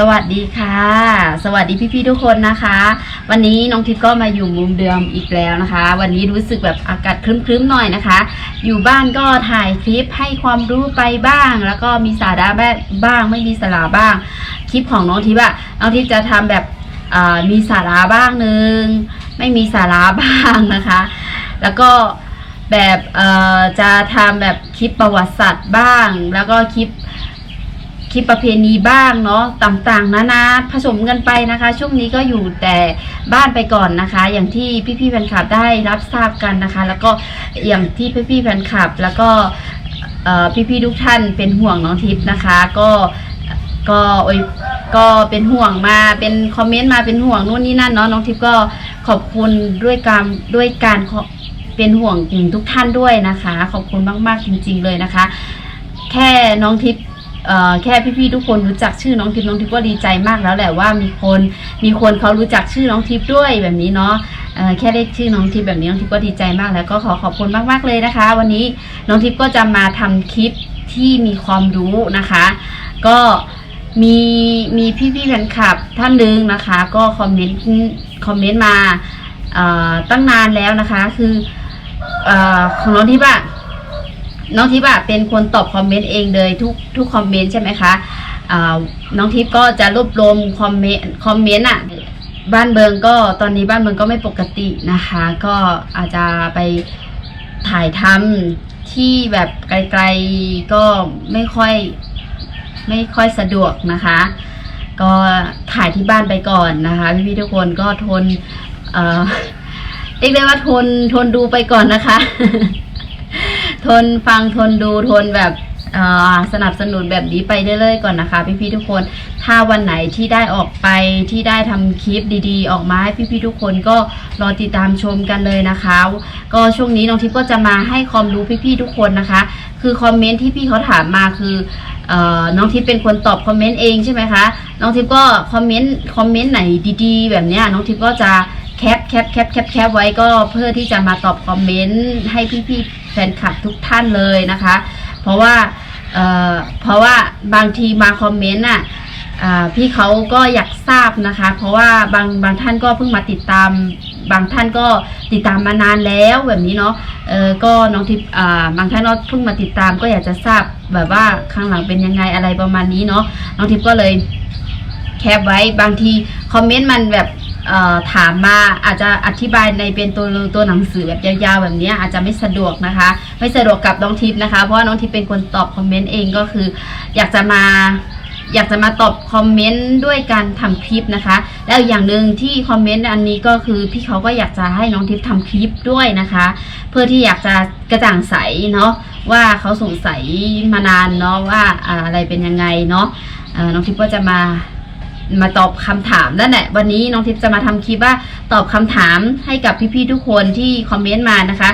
สวัสดีค่ะ สวัสดีพี่ๆทุกคนนะคะ วันนี้น้องทิพย์ก็มาอยู่มุมเดิมอีกแล้วนะคะ วันนี้รู้สึกแบบอากาศครึ้มๆหน่อยนะคะ อยู่บ้านก็ถ่ายคลิปให้ความรู้ไปบ้าง แล้วก็มีสาระบ้างไม่มีสาระบ้าง คลิปของน้องทิพย์อะน้องทิพย์จะทำแบบมีสาระบ้างหนึ่งไม่มีสาระบ้างนะคะ แล้วก็แบบจะทำแบบคลิปประวัติศาสตร์บ้าง แล้วก็คลิป คลิปประเพณีบ้างเนาะต่างๆนานาผสมกันไปนะคะ ช่วงนี้ก็อยู่แต่บ้านไปก่อนนะคะ อย่างที่พี่ๆแฟนคลับได้รับทราบกันนะคะ แล้วก็อย่างที่พี่ๆแฟนคลับ แล้วก็เอ่พี่ๆทุกท่านเป็นห่วงน้องทิพย์นะคะ ก็ก็โอยก็เป็นห่วงมาเป็นคอมเมนต์มาเป็นห่วงนู่นนี่นั่นเนาะน้องทิพย์ก็ขอบคุณด้วยการด้วยการเป็นห่วงทุกท่านด้วยนะคะ ขอบคุณมาก ๆ จริง ๆ เลยนะคะ แค่น้องทิพย์ แค่พี่ๆทุกคนรู้จักชื่อน้องทิพย์น้องทิพย์ก็ดีใจมากแล้วแหละว่ามีคนมีคนเขารู้จักชื่อน้องทิพย์ด้วยแบบนี้เนาะเอ่อแค่ได้ชื่อน้องทิพย์แบบนี้น้องทิพย์ก็ดีใจมากแล้วก็ขอขอบคุณมากๆเลยนะคะ วันนี้น้องทิพย์ก็จะมาทำคลิปที่มีความรู้นะคะ ก็มีมีพี่ๆแฟนคลับท่านหนึ่งนะคะ ก็คอมเมนต์คอมเมนต์มาตั้งนานแล้วนะคะ คืออของน้องทิพย์อะ น้องทิพย์อะเป็นคนตอบคอมเมนต์เองเลยทุกทุกคอมเมนต์ใช่ไหมคะอ่าน้องทิพย์ก็จะรวบรวมคอมเมนต์คอมเมนต์อะบ้านเบิงก็ตอนนี้บ้านเบิงก็ไม่ปกตินะคะ ก็อาจจะไปถ่ายทำที่แบบไกลๆก็ไม่ค่อยไม่ค่อยสะดวกนะคะ ก็ถ่ายที่บ้านไปก่อนนะคะ พี่ๆทุกคนก็ทนเอ่อเรียกได้ว่าทนทนดูไปก่อนนะคะ ทนฟังทนดูทนแบบสนับสนุนแบบนี้ไปเรื่อยๆก่อนนะคะ พี่ๆทุกคน ถ้าวันไหนที่ได้ออกไปที่ได้ทำคลิปดีๆ ออกมาให้พี่ๆทุกคนก็รอติดตามชมกันเลยนะคะ ก็ช่วงนี้น้องทิพย์ก็จะมาให้ความรู้พี่ๆทุกคนนะคะ คือคอมเมนต์ที่พี่เขาถามมาคือออน้องทิพย์เป็นคนตอบคอมเมนต์เองใช่ไหมคะ น้องทิพย์ก็คอมเมนต์คอมเมนต์ไหนดีๆ แบบเนี้ยน้องทิพย์ก็จะแคปแคปแคปแคปแคปไว้ก็เพื่อที่จะมาตอบคอมเมนต์ให้พี่ๆ ฟนคลับทุกท่านเลยนะคะ เพราะว่าเเพราะว่าบางทีมาคอมเมนต์อะพี่เขาก็อยากทราบนะคะ เพราะว่าบางบางท่านก็เพิ่งมาติดตาม บางท่านก็ติดตามมานานแล้วแบบนี้เนาะเออก็น้องทิพย์บางท่านก็เพิ่งมาติดตามก็อยากจะทราบแบบว่าข้างหลังเป็นยังไงอะไรประมาณนี้เนาะน้องทิพย์ก็เลยแคปไว้บางทีคอมเมนต์มันแบบ ถามมาอาจจะอธิบายในเป็นตัวตัวหนังสือแบบยาวๆแบบนี้อาจจะไม่สะดวกนะคะ ไม่สะดวกกับน้องทิพย์นะคะ เพราะว่าน้องทิพย์เป็นคนตอบคอมเมนต์เองก็คือ อยากจะมาอยากจะมาตอบคอมเมนต์ด้วยการทำคลิปนะคะ แล้วอย่างหนึ่งที่คอมเมนต์อันนี้ก็คือพี่เขาก็อยากจะให้น้องทิพย์ทำคลิปด้วยนะคะ เพื่อที่อยากจะกระจ่างใสเนาะว่าเขาสงสัยมานานเนาะว่าอะไรเป็นยังไงเนาะน้องทิพย์ก็จะมา มาตอบคำถามนั่นแหละวันนี้น้องทิพย์จะมาทำคลิปว่าตอบคำถามให้กับพี่ๆทุกคนที่คอมเมนต์มานะคะ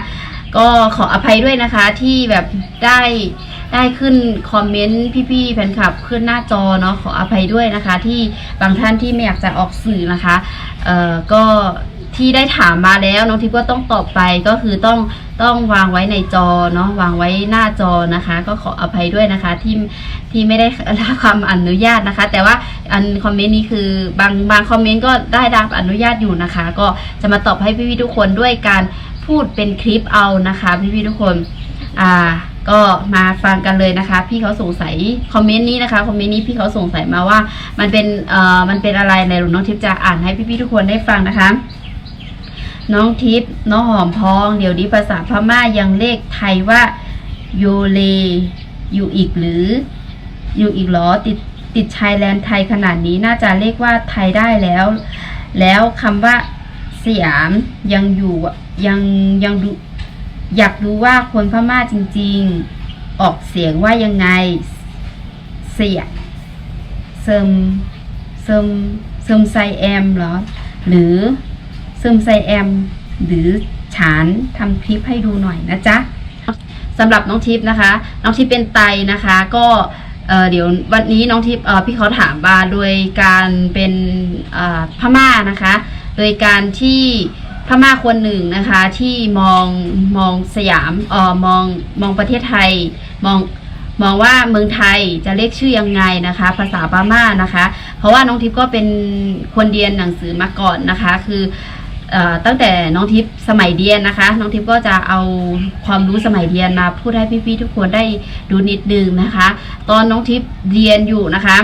ก็ขออภัยด้วยนะคะที่แบบได้ได้ขึ้นคอมเมนต์พี่ๆแฟนคลับขึ้นหน้าจอเนาะขออภัยด้วยนะคะ ที่บางท่านที่ไม่อยากจะออกสื่อนะคะเอ่อก็ ที่ได้ถามมาแล้วน้องทิพย์ก็ต้องตอบไปก็คือต้องต้องวางไว้ในจอเนาะวางไว้หน้าจอนะคะ ก็ขออภัยด้วยนะคะที่ที่ไม่ได้รับความอนุญาตนะคะ แต่ว่าอันคอมเมนต์นี้คือบางบางคอมเมนต์ก็ได้รับอนุญาตอยู่นะคะ ก็จะมาตอบให้พี่ๆทุกคนด้วยการพูดเป็นคลิปเอานะคะพี่ๆทุกคนอ่าก็มาฟังกันเลยนะคะ พี่เขาสงสัยคอมเมนต์นี้นะคะคอมเมนต์นี้พี่เขาสงสัยมาว่ามันเป็นเอ่อมันเป็นอะไรในรุ่นน้องทิพย์จะอ่านให้พี่ๆทุกคนได้ฟังนะคะ น้องทิพย์น้องหอมพอง เดี๋ยวนี้ภาษาพม่ายังเลขไทยว่าโยเล อยู่อีกหรือ อยู่อีกหรอติดติดชายแลนไทยขนาดนี้น่าจะเรียกว่าไทยได้แล้ว แล้วคำว่าสยามยังอยู่ยังยังดูอยากรู้ว่าคนพม่าจริง ๆ ออกเสียงว่ายังไง เสียเซิมเซิมเซิมไซแอมเหรอ หรือ ซิมไซแอม หรือฉานทำคลิปให้ดูหน่อยนะจ๊ะสำหรับน้องทิพย์นะคะ น้องทิพย์เป็นไตนะคะ ก็เเดี๋ยววันนี้น้องทิพย์พี่เขาถามมาโดยการเป็นพม่านะคะ โดยการที่พม่าคนหนึ่งนะคะที่มองมองสยามเออมองมองประเทศไทยมองมองว่าเมืองไทยจะเรียกชื่อยังไงนะคะ ภาษาพม่านะคะ เพราะว่าน้องทิพย์ก็เป็นคนเรียนหนังสือมาก่อนนะคะ คือ ตั้งแต่น้องทิพย์สมัยเรียนนะคะ น้องทิพย์ก็จะเอาความรู้สมัยเรียนมาพูดให้พี่ๆทุกคนได้ดูนิดนึงนะคะ ตอนน้องทิพย์เรียนอยู่นะคะ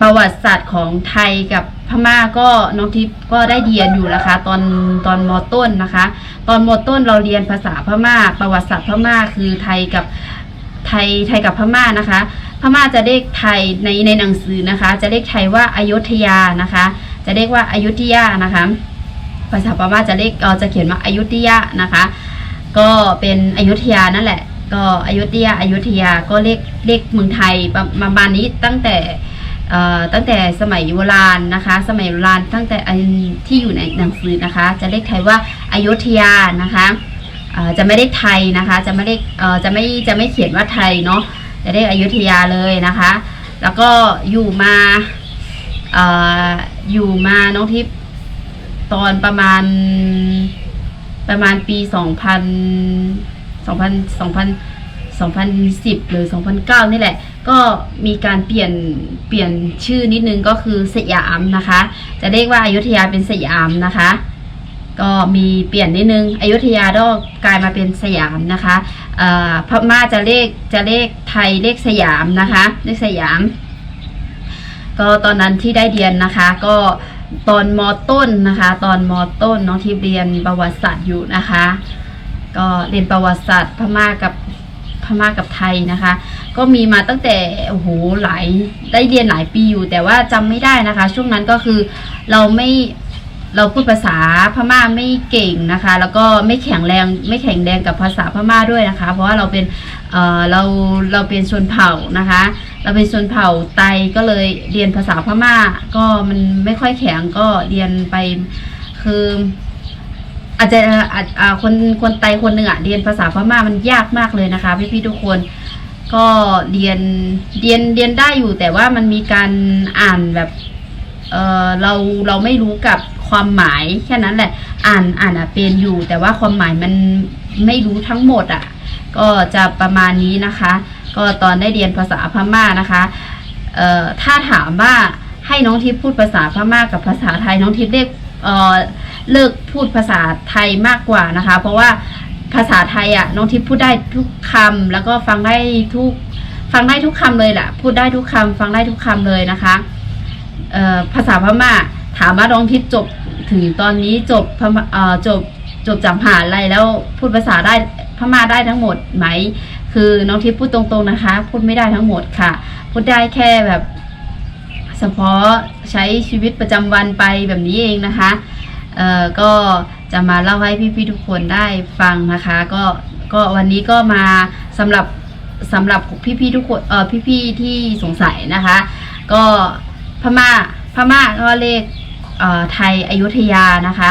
ประวัติศาสตร์ของไทยกับพม่าก็น้องทิพย์ก็ได้เรียนอยู่นะคะ ตอนตอนมต้นนะคะ ตอนมต้นเราเรียนภาษาพม่า ประวัติศาสตร์พม่าคือไทยกับไทยไทยกับพม่านะคะ พม่าจะเรียกไทยในในหนังสือนะคะ จะเรียกไทยว่าอยุธยานะคะ จะเรียกว่าอายุธยานะคะ ภาษาพม่าจะเรียกเอ่อจะเขียนว่าอายุธยานะคะ ก็เป็นอายุธยานั่นแหละ ก็อายุธยาอายุธยาก็เรียกเรียกเมืองไทยประมาณนี้ตั้งแต่ตั้งแต่สมัยโบราณนะคะ สมัยโบราณตั้งแต่ที่อยู่ในหนังสือนะคะ จะเรียกไทยว่าอายุธยานะคะจะไม่ได้ไทยนะคะ จะไม่ได้เอ่อจะไม่จะไม่เขียนว่าไทยเนาะจะเรียกอยุธยาเลยนะคะ แล้วก็อยู่มา อยู่มาน้องทิพย์ตอนประมาณประมาณปีสองพันสองพันสองพันสองพันสิบหรือสองพันเก้านี่แหละ ก็มีการเปลี่ยนเปลี่ยนชื่อนิดนึงก็คือสยามนะคะ จะเรียกว่าอายุทยาเป็นสยามนะคะ ก็มีเปลี่ยนนิดนึงอยุธยาก็กลายมาเป็นสยามนะคะเอ่อพม่าจะเลขจะเลขไทยเลขสยามนะคะเลขสยาม ก็ตอนนั้นที่ได้เรียนนะคะ ก็ตอนมต้นนะคะ ตอนมต้นน้องที่เรียนประวัติศาสตร์อยู่นะคะ ก็เรียนประวัติศาสตร์พม่ากับพม่ากับไทยนะคะ ก็มีมาตั้งแต่โอ้โหหลายได้เรียนหลายปีอยู่ แต่ว่าจำไม่ได้นะคะ ช่วงนั้นก็คือเราไม่ เราพูดภาษาพม่าไม่เก่งนะคะ แล้วก็ไม่แข็งแรงไม่แข็งแรงกับภาษาพม่าด้วยนะคะ เพราะว่าเราเป็นเอ่อเราเราเป็นชนเผ่านะคะ เราเป็นชนเผ่าไตก็เลยเรียนภาษาพม่า ก็มันไม่ค่อยแข็งก็เรียนไปคืออาจจะอาจอ่าคนคนไตคนหนึ่งอะเรียนภาษาพม่ามันยากมากเลยนะคะ พี่พี่ทุกคนก็เรียนเรียนเรียนได้อยู่แต่ว่ามันมีการอ่านแบบเออเราเราไม่รู้กับ ความหมายแค่นั้นแหละ อ่านอ่านอะเป็นอยู่ แต่ว่าความหมายมันไม่รู้ทั้งหมดอะ ก็จะประมาณนี้นะคะ ก็ตอนได้เรียนภาษาพม่านะคะเอ่อถ้าถามว่าให้น้องทิพย์พูดภาษาพม่ากับภาษาไทยน้องทิพย์เรียกเอ่อเลิกพูดภาษาไทยมากกว่านะคะ เพราะว่าภาษาไทยอะน้องทิพย์พูดได้ทุกคำแล้วก็ฟังได้ทุกฟังได้ทุกคำเลยแหละพูดได้ทุกคำฟังได้ทุกคำเลยนะคะเอ่อภาษาพม่าถามว่าน้องทิพย์จบ ถึงตอนนี้จบพม่าจบจบจากมหาลัยแล้วพูดภาษาได้พม่าได้ทั้งหมดไหม คือน้องทิพย์พูดตรงๆนะคะ พูดไม่ได้ทั้งหมดค่ะ พูดได้แค่แบบเฉพาะใช้ชีวิตประจำวันไปแบบนี้เองนะคะเอ่อก็จะมาเล่าให้พี่ๆทุกคนได้ฟังนะคะ ก็ก็วันนี้ก็มาสำหรับสำหรับพี่ๆทุกคนเอ่อพี่ๆที่สงสัยนะคะ ก็พม่าพม่าก็เลข ไทยอยุธยานะคะ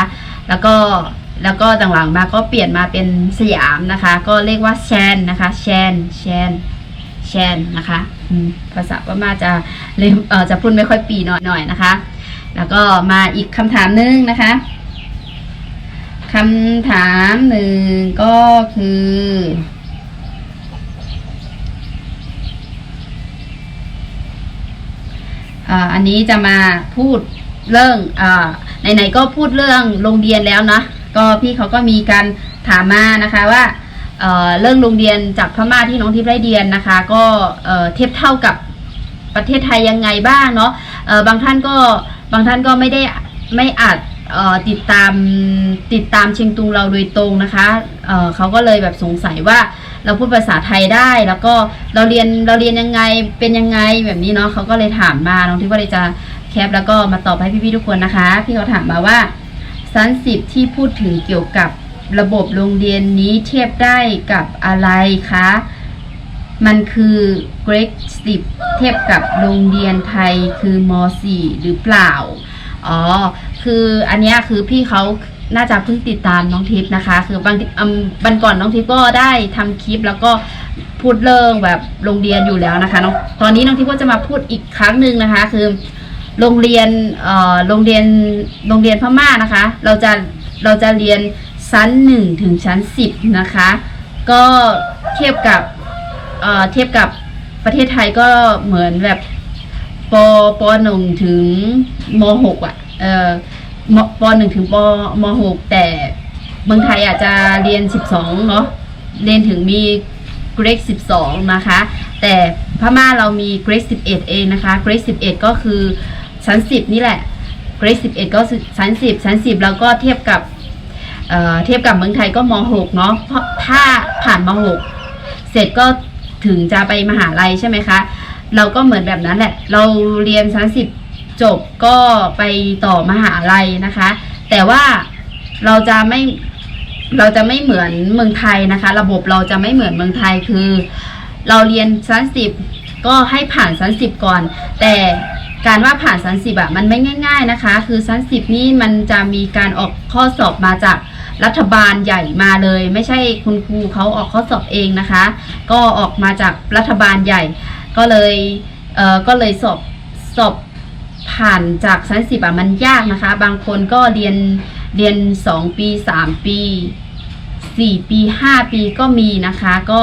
แล้วก็แล้วก็ต่างหลังมาก็เปลี่ยนมาเป็นสยามนะคะ ก็เรียกว่าแชนนะคะแชนแชนแชนนะคะภาษาพม่าจะเรียกเอ่อจะพูดไม่ค่อยปีหน่อยหน่อยนะคะ แล้วก็มาอีกคำถามหนึงนะคะคำถามหนึ่งก็คือออันนี้จะมาพูด เรื่องอไหนๆก็พูดเรื่องโรงเรียนแล้วนะก็พี่เขาก็มีการถามมานะคะว่าเเรื่องโรงเรียนจากพม่าที่น้องทิพย์ได้เรียนนะคะ ก็เทียบเท่ากับประเทศไทยยังไงบ้างเนาะบางท่านก็บางท่านก็ไม่ได้ไม่อาจติดตามติดตามเชียงตุงเราโดยตรงนะคะเเขาก็เลยแบบสงสัยว่าเราพูดภาษาไทยได้แล้วก็เราเรียนเราเรียนยังไงเป็นยังไงแบบนี้เนาะเขาก็เลยถามมาน้องทิพย์ก็เลยจะ แคปแล้วก็มาตอบให้พี่ๆทุกคนนะคะ พี่เขาถามมาว่าสันสิบที่พูดถึงเกี่ยวกับระบบโรงเรียนนี้เทียบได้กับอะไรคะ มันคือเกรดสิบเทียบกับโรงเรียนไทยคือม .4 หรือเปล่า อ๋อ คืออันนี้คือพี่เขาน่าจะเพิ่งติดตามน้องทิพย์นะคะ คือบางทีอืมวันก่อนน้องทิพย์ก็ได้ทำคลิปแล้วก็พูดเรื่องแบบโรงเรียนอยู่แล้วนะคะน้องตอนนี้น้องทิพย์ก็จะมาพูดอีกครั้งหนึ่งนะคะ คือ โรงเรียนเอ่อโรงเรียนโรงเรียนพม่านะคะ เราจะเราจะเรียนชั้นหนึ่งถึงชั้นสิบนะคะ ก็เทียบกับเอ่อเทียบกับประเทศไทยก็เหมือนแบบปปหนึ่งถึงมหกอะเอ่อมปหนึ่งถึงปมหกแต่เมืองไทยอาจจะเรียนสิบสองเนาะเรียนถึงมีเกรดสิบสองนะคะ แต่พม่าเรามีเกรดสิบเอ็ดเองนะคะเกรดสิบเอ็ดก็คือ ชั้นสิบนี่แหละเกรดสิบเอ็ดก็ชั้นสิบชั้นสิบแล้วก็เทียบกับเอ่อเทียบกับเมืองไทยก็ม .6 เนาะเพราะถ้าผ่านม .6 เสร็จก็ถึงจะไปมหาลัยใช่ไหมคะ เราก็เหมือนแบบนั้นแหละ เราเรียนชั้นสิบจบก็ไปต่อมหาลัยนะคะ แต่ว่าเราจะไม่เราจะไม่เหมือนเมืองไทยนะคะ ระบบเราจะไม่เหมือนเมืองไทยคือ เราเรียนชั้นสิบก็ให้ผ่านชั้นสิบก่อน แต่ การว่าผ่านชั้นสิบอะมันไม่ง่าย ๆนะคะ คือชั้นสิบนี่มันจะมีการออกข้อสอบมาจากรัฐบาลใหญ่มาเลย ไม่ใช่คุณครูเขาออกข้อสอบเองนะคะ ก็ออกมาจากรัฐบาลใหญ่ ก็เลยเออก็เลยสอบสอบผ่านจากชั้นสิบอะมันยากนะคะ บางคนก็เรียนเรียนสองปีสามปีสี่ปีห้าปีก็มีนะคะ ก็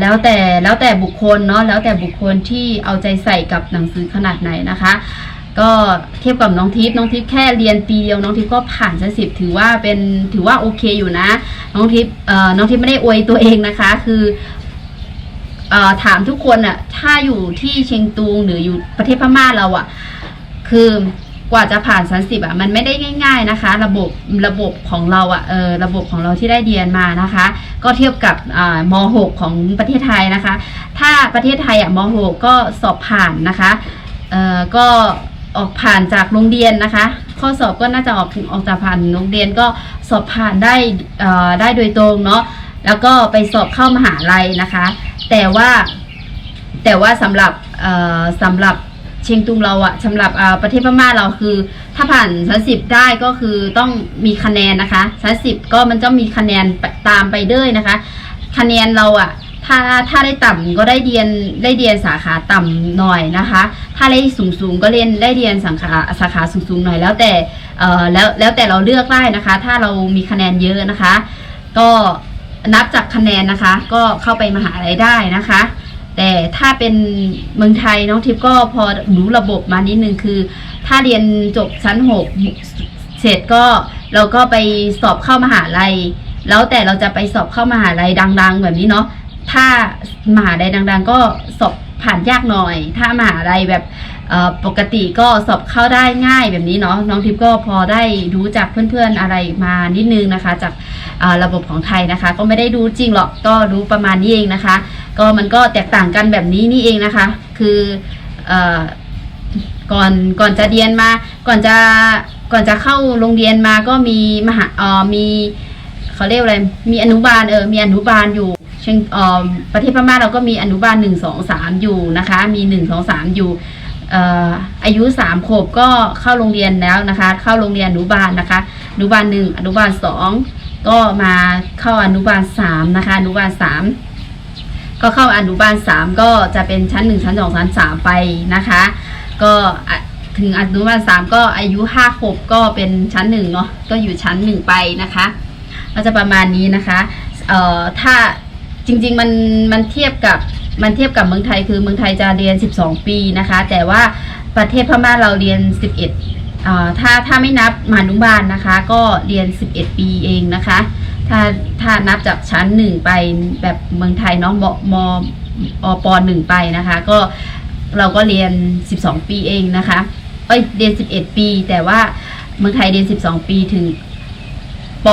แล้วแต่แล้วแต่บุคคลเนาะแล้วแต่บุคคลที่เอาใจใส่กับหนังสือขนาดไหนนะคะ ก็เทียบกับน้องทิพย์น้องทิพย์แค่เรียนปีเดียวน้องทิพย์ก็ผ่านชั้นสิบถือว่าเป็นถือว่าโอเคอยู่นะ น้องทิพย์น้องทิพย์ไม่ได้อวยตัวเองนะคะ คืออถามทุกคนอะถ้าอยู่ที่เชียงตุงหรืออยู่ประเทศพม่าเราอะคือ กว่าจะผ่านชั้นสิบอะมันไม่ได้ง่าย ๆนะคะ ระบบระบบของเราอะเออระบบของเราที่ได้เรียนมานะคะ ก็เทียบกับอ่ามหกของประเทศไทยนะคะ ถ้าประเทศไทยอะมหกก็สอบผ่านนะคะเอ่อก็ออกผ่านจากโรงเรียนนะคะ ข้อสอบก็น่าจะออกออกจากผ่านโรงเรียนก็สอบผ่านได้อ่อได้โดยตรงเนาะแล้วก็ไปสอบเข้ามหาลัยนะคะ แต่ว่าแต่ว่าสำหรับเอ่อสำหรับ เชียงตุงเราอะสำหรับประเทศพม่าเราคือ ถ้าผ่านชั้นสิบได้ก็คือต้องมีคะแนนนะคะชั้นสิบก็มันจะมีคะแนนตามไปด้วยนะคะ คะแนนเราอะถ้าถ้าได้ต่ำก็ได้เรียนได้เรียนสาขาต่ำหน่อยนะคะ ถ้าได้สูงสูงๆก็เรียนได้เรียนสาขาสาขาสูงสูงๆหน่อยแล้วแต่เอ่อแล้วแล้วแต่เราเลือกได้นะคะ ถ้าเรามีคะแนนเยอะนะคะ ก็นับจากคะแนนนะคะ ก็เข้าไปมหาลัยได้นะคะ แต่ถ้าเป็นเมืองไทยน้องทิพย์ก็พอรู้ระบบมานิดนึงคือ ถ้าเรียนจบชั้นหกเสร็จก็เราก็ไปสอบเข้ามหาลัย แล้วแต่เราจะไปสอบเข้ามหาลัยดัง ๆ แบบนี้เนาะถ้ามหาลัยดัง ๆ ก็สอบ ผ่านยากหน่อย ถ้ามหาลัยแบบปกติก็สอบเข้าได้ง่ายแบบนี้เนาะน้องทิพย์ก็พอได้รู้จากเพื่อนๆอะไรมานิดนึงนะคะ จาการะบบของไทยนะคะ ก็ไม่ได้รู้จริงหรอกก็รู้ประมาณนี้เองนะคะ ก็มันก็แตกต่างกันแบบนี้นี่เองนะคะ คืออก่อนก่อนจะเรียนมา ก่อนจะก่อนจะเข้าโรงเรียนมาก็มีมหาเออมีเขาเรียกอะไรมีอนุบาลเออมีอนุบาลอยู่ เช่นประเทศพม่าเราก็มีอนุบาลหนึ่งสองสามอยู่นะคะ มีหนึ่งสองสามอยู่อายุสามขวบก็เข้าโรงเรียนแล้วนะคะ เข้าโรงเรียนอนุบาลนะคะอนุบาลหนึ่งอนุบาลสองก็มาเข้าอนุบาลสามนะคะอนุบาลสามก็เข้าอนุบาลสามก็จะเป็นชั้นหนึ่งชั้นสองชั้นสามไปนะคะ ก็ถึงอนุบาลสามก็อายุห้าขวบก็เป็นชั้นหนึ่งเนาะก็อยู่ชั้นหนึ่งไปนะคะ ก็จะประมาณนี้นะคะเอ่อถ้า จริง ๆ มันมันเทียบกับมันเทียบกับเมืองไทยคือเมืองไทยจะเรียน 12 ปีนะคะ แต่ว่าประเทศพม่าเราเรียน 11อ่าถ้าถ้าไม่นับมานุบาลนะคะ ก็เรียน 11 ปีเองนะคะ ถ้าถ้านับจากชั้นหนึ่งไปแบบเมืองไทยเนาะมมอปหนึ่งไปนะคะ ก็เราก็เรียน 12 ปีเองนะคะเอ้ยเรียน 11 ปี แต่ว่าเมืองไทยเรียน 12 ปีถึงป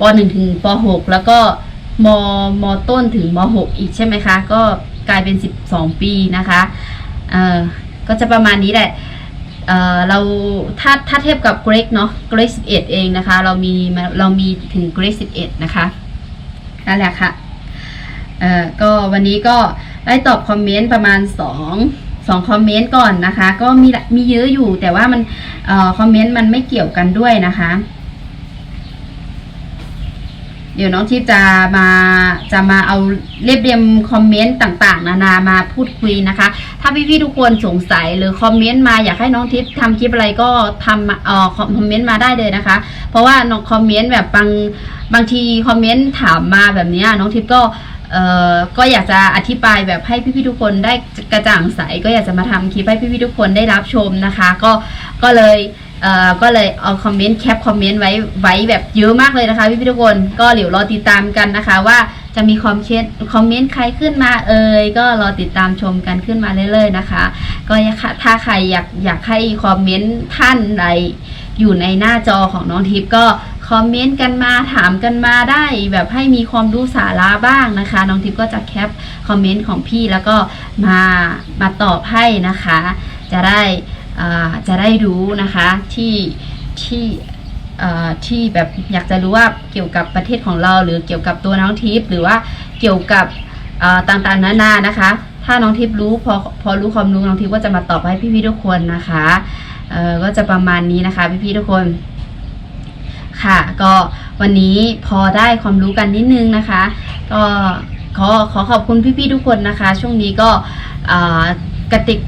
ปหนึ่งถึงปหกแล้วก็ มมต้นถึงมหกอีกใช่ไหมคะ ก็กลายเป็น 12 ปีนะคะเอ่อก็จะประมาณนี้แหละเอ่อเราถ้าถ้าเทียบกับเกรกเนาะเกรกสิบเอ็ดเองนะคะ เรามีเรามีถึงเกรกสิบเอ็ดนะคะนั่นแหละค่ะเอ่อก็วันนี้ก็ได้ตอบคอมเมนต์ประมาณสองสองคอมเมนต์ก่อนนะคะ ก็มีมีเยอะอยู่แต่ว่ามันเอ่อคอมเมนต์มันไม่เกี่ยวกันด้วยนะคะ เดี๋ยวน้องทิพย์จะมาจะมาเอาเรียบเรียงคอมเมนต์ต่างๆ นานามาพูดคุยนะคะ ถ้าพี่ๆทุกคนสงสัยหรือคอมเมนต์มาอยากให้น้องทิพย์ทำคลิปอะไรก็ทำเอ่อคอมเมนต์มาได้เลยนะคะ เพราะว่าน้องคอมเมนต์แบบบางบางทีคอมเมนต์ถามมาแบบนี้น้องทิพย์ก็เอ่อก็อยากจะอธิบายแบบให้พี่ๆทุกคนได้กระจ่างใสก็อยากจะมาทำคลิปให้พี่ๆทุกคนได้รับชมนะคะ ก็ก็เลย ก็เลยเอาคอมเมนต์แคปคอมเมนต์ไว้ไว้แบบเยอะมากเลยนะคะพี่ๆทุกคนก็เดี๋ยวรอติดตามกันนะคะ ว่าจะมีคอมเมนต์คอมเมนต์ใครขึ้นมาเอ่ยก็รอติดตามชมกันขึ้นมาเรื่อยๆนะคะ ก็ถ้าใครอยากอยากให้คอมเมนต์ท่านใดอยู่ในหน้าจอของน้องทิพย์ก็คอมเมนต์กันมาถามกันมาได้แบบให้มีความรู้สาระบ้างนะคะ น้องทิพย์ก็จะแคปคอมเมนต์ของพี่แล้วก็มามาตอบให้นะคะ จะได้ จะได้รู้นะคะที่ที่ที่แบบอยากจะรู้ว่าเกี่ยวกับประเทศของเรา หรือเกี่ยวกับตัวน้องทิพย์หรือว่าเกี่ยวกับต่างๆนานานะคะ ถ้าน้องทิพย์รู้พอพอรู้ความรู้น้องทิพย์ก็จะมาตอบให้พี่ๆทุกคนนะคะก็จะประมาณนี้นะคะพี่ๆทุกคนค่ะก็วันนี้พอได้ความรู้กันนิดนึงนะคะ ก็ขอขอขอบคุณพี่ๆทุกคนนะคะ ช่วงนี้ก็กระติก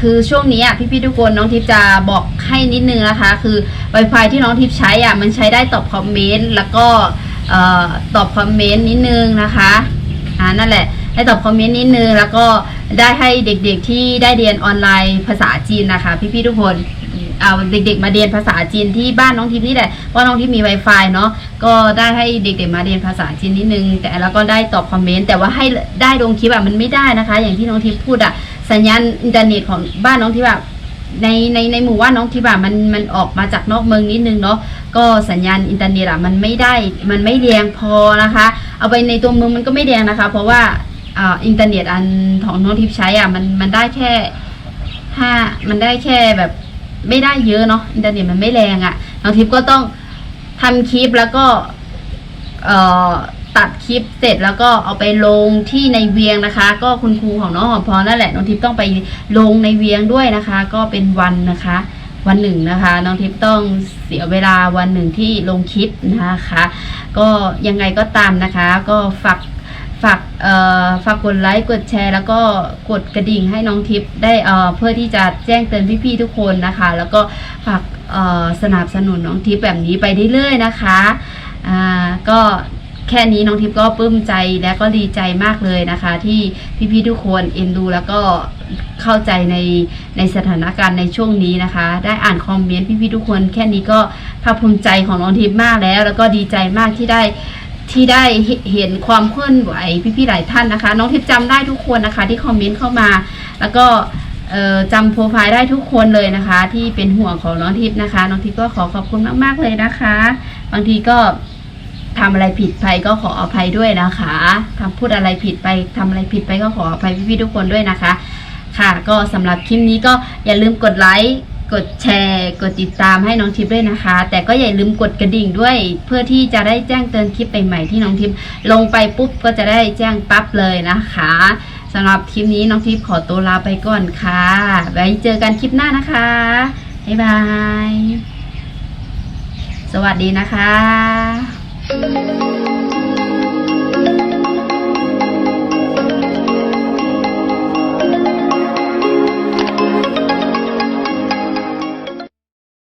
คือช่วงนี้อะพี่ๆทุกคนน้องทิพย์จะบอกให้นิดนึงนะคะ คือ Wi-Fi ที่น้องทิพย์ใช้อะมันใช้ได้ตอบคอมเมนต์แล้วก็ตอบคอมเมนต์นิดนึงนะคะอ่านั่นแหละให้ตอบคอมเมนต์นิดนึงแล้วก็ได้ให้เด็กๆที่ได้เรียนออนไลน์ภาษาจีนนะคะ พี่ๆทุกคนเอาเด็กๆมาเรียนภาษาจีนที่บ้านน้องทิพย์นี่แหละเพราะน้องทิพย์มี Wi-Fi เนาะก็ได้ให้เด็กๆมาเรียนภาษาจีนนิดนึง แต่แล้วก็ได้ตอบคอมเมนต์แต่ว่าให้ได้ลงคลิปอะมันไม่ได้นะคะ อย่างที่น้องทิพย์พูดอะ สัญญาณอินเทอร์เน็ตของบ้านน้องทิพย์อะในในในหมู่ว่านน้องทิพย์อะมันมันออกมาจากนอกเมืองนิดนึงเนาะก็สัญญาณอินเทอร์เน็ตอะมันไม่ได้มันไม่แรงพอนะคะ เอาไปในตัวเมืองมันก็ไม่แรงนะคะ เพราะว่าอ่าอินเทอร์เน็ตอันของน้องทิพย์ใช้อะมันมันได้แค่ห้ามันได้แค่แบบไม่ได้เยอะเนาะอินเทอร์เน็ตมันไม่แรงอะน้องทิพย์ก็ต้องทำคลิปแล้วก็เอ่อ ตัดคลิปเสร็จแล้วก็เอาไปลงที่ในเวียงนะคะ ก็คุณครูของน้องหอมพรนั่นแหละน้องทิพย์ต้องไปลงในเวียงด้วยนะคะ ก็เป็นวันนะคะ วันหนึ่งนะคะ น้องทิพย์ต้องเสียเวลาวันหนึ่งที่ลงคลิปนะคะ ก็ยังไงก็ตามนะคะ ก็ฝากฝากเอ่อฝากกดไลค์กดแชร์ แล้วก็กดกระดิ่งให้น้องทิพย์ได้เอ่อเพื่อที่จะแจ้งเตือนพี่ๆทุกคนนะคะ แล้วก็ฝากเอ่อสนับสนุนน้องทิพย์แบบนี้ไปเรื่อยๆนะคะอ่าก็ แค่นี้น้องทิพย์ก็ปลื้มใจและก็ดีใจมากเลยนะคะ ที่พี่ๆทุกคนเอ็นดูแล้วก็เข้าใจในในสถานการณ์ในช่วงนี้นะคะ ได้อ่านคอมเมนต์พี่ๆทุกคน แค่นี้ก็ภาคภูมิใจของน้องทิพย์มากแล้ว แล้วก็ดีใจมากที่ได้ที่ได้เห็นความเคลื่อนไหวพี่ๆหลายท่านนะคะ น้องทิพย์จำได้ทุกคนนะคะ ที่คอมเมนต์เข้ามา แล้วก็จำโปรไฟล์ได้ทุกคนเลยนะคะ ที่เป็นห่วงของน้องทิพย์นะคะ น้องทิพย์ก็ขอขอบคุณมากๆเลยนะคะ บางทีก็ ทำอะไรผิดไปก็ขออภัยด้วยนะคะทำพูดอะไรผิดไปทำอะไรผิดไปก็ขออภัยพี่ๆทุกคนด้วยนะคะ ค่ะ ก็สำหรับคลิปนี้ก็อย่าลืมกดไลค์กดแชร์ กดติดตามให้น้องทิพย์ด้วยนะคะ แต่ก็อย่าลืมกดกระดิ่งด้วย เพื่อที่จะได้แจ้งเตือนคลิปใหม่ๆที่น้องทิพย์ลงไปปุ๊บก็จะได้แจ้งปั๊บเลยนะคะสำหรับคลิปนี้น้องทิพย์ขอตัวลาไปก่อนค่ะไว้เจอกันคลิปหน้านะคะบ๊ายบาย สวัสดีนะคะ Thank you.